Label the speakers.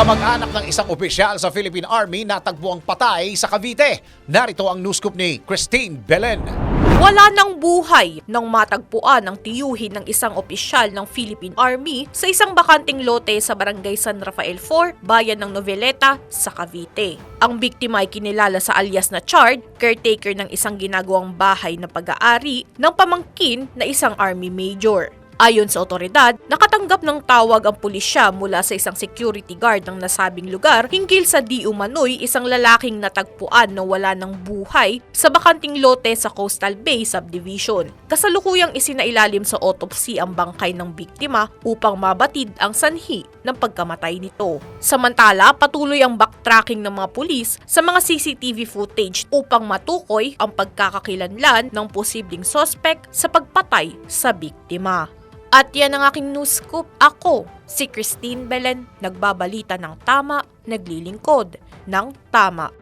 Speaker 1: Kamag-anak ng isang opisyal sa Philippine Army natagpuang patay sa Cavite. Narito ang news scoop ni Christine Belen.
Speaker 2: Wala ng buhay nang matagpuan ang tiyuhin ng isang opisyal ng Philippine Army sa isang bakanting lote sa barangay San Rafael 4, bayan ng Noveleta, sa Cavite. Ang biktima ay kinilala sa alias na Chard, caretaker ng isang ginagawang bahay na pag-aari ng pamangkin na isang army major. Ayon sa otoridad, nakatanggap ng tawag ang pulisya mula sa isang security guard ng nasabing lugar hinggil sa di umano'y isang lalaking natagpuan na wala ng buhay sa bakanting lote sa Coastal Bay Subdivision. Kasalukuyang isinailalim sa autopsy ang bangkay ng biktima upang mabatid ang sanhi ng pagkamatay nito. Samantala, patuloy ang backtracking ng mga pulis sa mga CCTV footage upang matukoy ang pagkakakilanlan ng posibleng sospek sa pagpatay sa biktima. At yan ang aking news scoop. Ako, si Christine Belen, nagbabalita ng tama, naglilingkod ng tama.